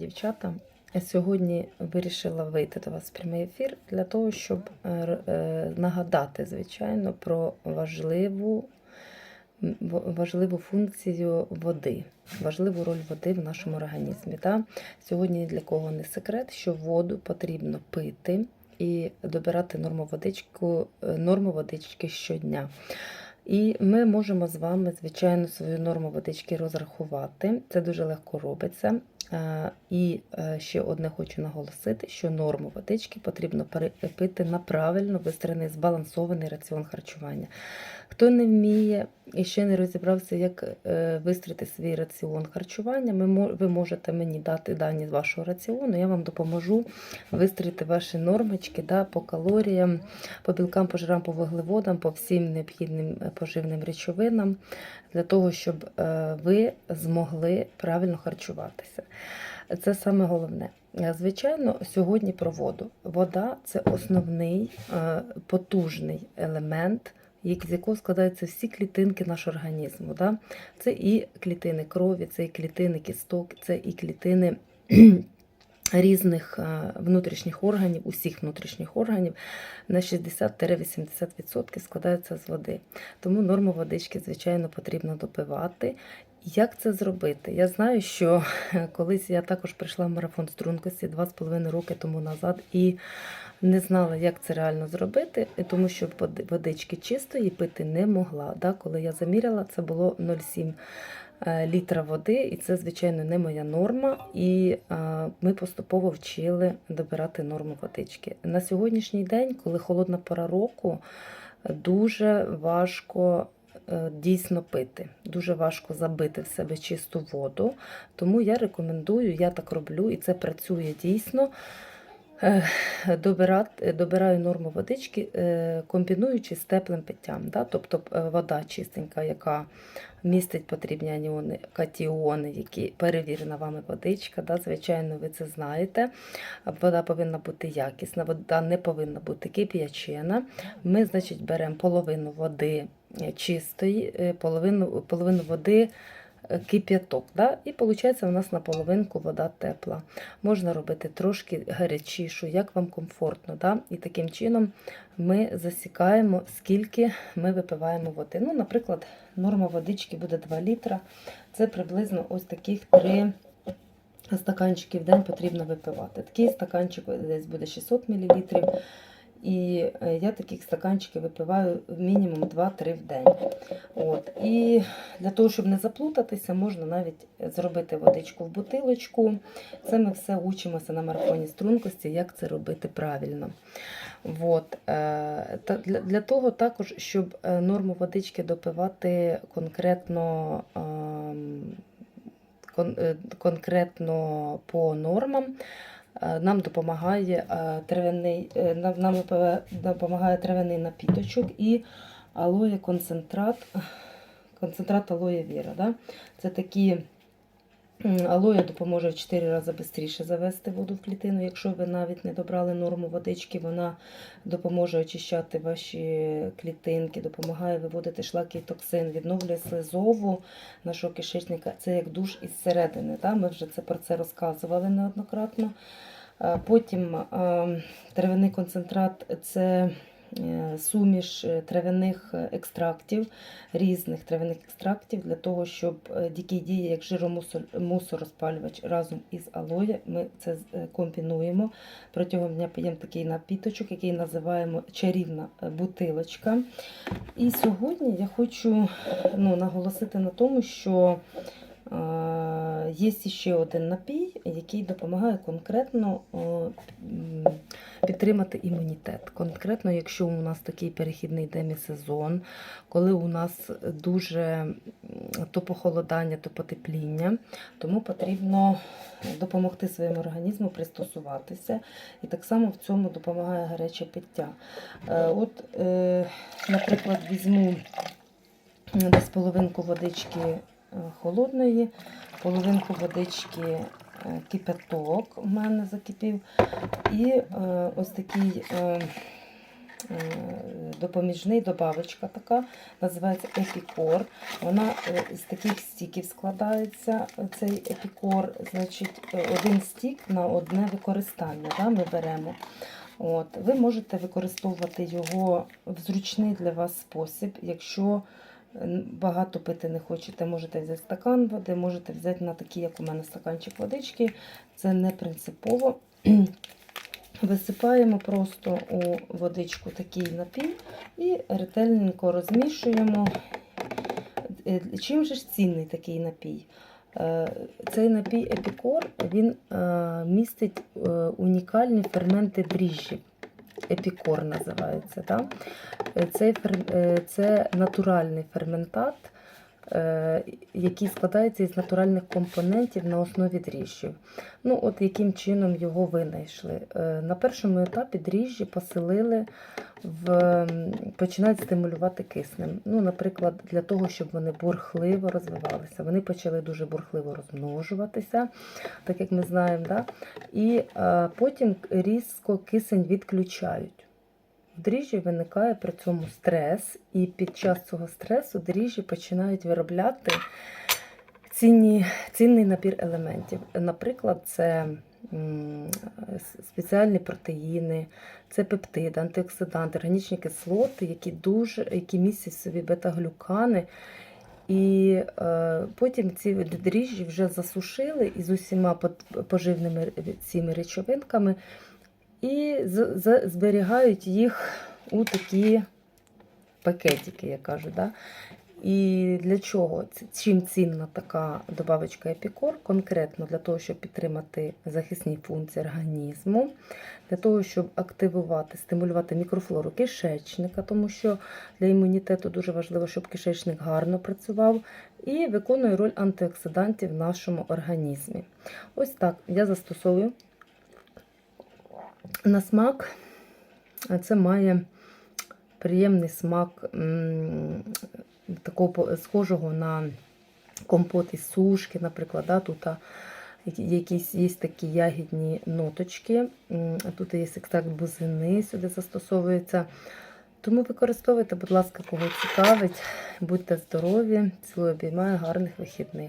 Дівчата, сьогодні вирішила вийти до вас в прямий ефір для того, щоб е, е, нагадати, звичайно, про важливу, важливу функцію води, важливу роль води в нашому організмі. Та? Сьогодні для кого не секрет, що воду потрібно пити і добирати норму водичку, е, норму водички щодня. І ми можемо з вами, звичайно, свою норму водички розрахувати. Це дуже легко робиться. Е, І е, ще одне хочу наголосити, що норму водички потрібно перепити на правильно вистроєний збалансований раціон харчування. Хто не вміє і ще не розібрався, як е, вистроїти свій раціон харчування, ви можете мені дати дані з вашого раціону, я вам допоможу вистроїти ваші нормочки да, по калоріям, по білкам, по жирам, по вуглеводам, по всім необхідним поживним речовинам, для того, щоб ви змогли правильно харчуватися. Це саме головне. Звичайно, сьогодні про воду. Вода це основний е, потужний елемент, з якого складаються всі клітинки нашого організму. Це і клітини крові, це і клітини кісток, це і клітини різних е, внутрішніх органів, усіх внутрішніх органів на 60-80% складаються з води. Тому норму водички, звичайно, потрібно допивати. Як це зробити? Я знаю, що колись я також прийшла в марафон стрункості 2,5 роки тому назад і не знала, як це реально зробити, тому що водички чистої пити не могла. Коли я заміряла, це було 0,7 е, літра води, і це, звичайно, не моя норма. І е, ми поступово вчили добирати норму водички. На сьогоднішній день, коли холодна пора року, дуже важко е, дійсно пити. Дуже важко забити в себе чисту воду. Тому я рекомендую, я так роблю, і це працює дійсно. Добираю норму водички, е, комбінуючи з теплим питтям. Да? Тобто е, вода чистенька, яка містить потрібні аніони, катіони, які перевірена вами водичка. Да? Звичайно, ви це знаєте. Вода повинна бути якісна, вода не повинна бути кип'ячена. Ми, значить, беремо половину води чистої, е, половину, половину води кип'яток. Да? І виходить, у нас на половинку вода тепла. Можна робити трошки гарячішу, як вам комфортно. Да? І таким чином ми засікаємо, скільки ми випиваємо води. Ну, наприклад, норма водички буде 2 літра. Це приблизно ось таких 3 стаканчики в день потрібно випивати. Такий стаканчик десь буде 600 мл. І е, я таких стаканчиків випиваю мінімум 2-3 в день. От. І для того, щоб не заплутатися, можна навіть зробити водичку в бутилочку. Це ми все учимося на марафоні стрункості, як це робити правильно. От. е, Для, того також, щоб е, норму водички допивати конкретно. ем, кон- конкретно по нормам. Е, Нам допомагає е, травяний, е, нам допомагає травяний напіточок і алоє концентрат, концентрат алоє віра. Да? Це такі м, алоє допоможе в 4 рази швидше завести воду в клітину. Якщо ви навіть не добрали норму водички, вона допоможе очищати ваші клітинки, допомагає виводити шлаки і токсин, відновлює слизову нашого кишечника. Це як душ із середини. Да? Ми вже це про це розказували неоднократно. Потім е, травяний концентрат це суміш е, травяних екстрактів, різних травяних екстрактів для того, щоб е, який діє як жиромусорозпалювач разом із алоє. Ми це е, комбінуємо. Протягом дня п'ємо такий напіточок, який називаємо чарівна е, бутилочка. І сьогодні я хочу ну, наголосити на тому, що е, є ще один напій, який допомагає конкретно е, підтримати імунітет. Конкретно, якщо у нас такий перехідний демісезон, коли у нас дуже то похолодання, то потепління, тому потрібно допомогти своєму організму пристосуватися. І так само в цьому допомагає гаряче пиття. Е, От, е, наприклад, візьму десь половинку водички е, холодної, половинку водички е, кипяток у мене закипів. І е, ось такий е, допоміжний добавочка така, називається епікор. Вона з таких стіків складається. Цей епікор, значить, один стік на одне використання. Да, ми беремо. От, ви можете використовувати його в зручний для вас спосіб. Якщо багато пити не хочете, можете взяти стакан води, можете взяти на такий, як у мене, стаканчик водички. Це не принципово. Висипаємо просто у водичку такий напій і ретельненько розмішуємо. Е, Чим же ж цінний такий напій? Е, Цей напій епікор він е, містить унікальні ферменти дріжджів. Епікор називається. Да? Е, фер- е, це натуральний ферментат, який складається із натуральних компонентів на основі дріжджів. Ну, от яким чином його винайшли. Е, На першому етапі дріжджі поселили в починають стимулювати киснем. Ну, наприклад, для того, щоб вони бурхливо розвивалися. Вони почали дуже бурхливо розмножуватися, так як ми знаємо. Да? І е, потім різко кисень відключають. В виникає при цьому стрес, і під час цього стресу дріжджі починають виробляти цінні, цінний набір елементів. Наприклад, це спеціальні протеїни, це пептиди, антиоксиданти, органічні кислоти, які дуже які містять собі бета-глюкани. І е, потім ці дріжджі вже засушили із усіма поживними цими речовинками і зберігають їх у такі пакетики, я кажу. Да? І для чого? Чим цінна така добавочка епікор? Конкретно для того, щоб підтримати захисні функції організму, для того, щоб активувати, стимулювати мікрофлору кишечника, тому що для імунітету дуже важливо, щоб кишечник гарно працював, і виконує роль антиоксидантів в нашому організмі. Ось так я застосовую на смак. Це має приємний смак такого схожого на компот із сушки, наприклад. Да? Тут якісь є такі ягідні ноточки. Тут є екстракт бузини, сюди застосовується. Тому використовуйте, будь ласка, кого цікавить. Будьте здорові, цілую обіймаю, гарних вихідних.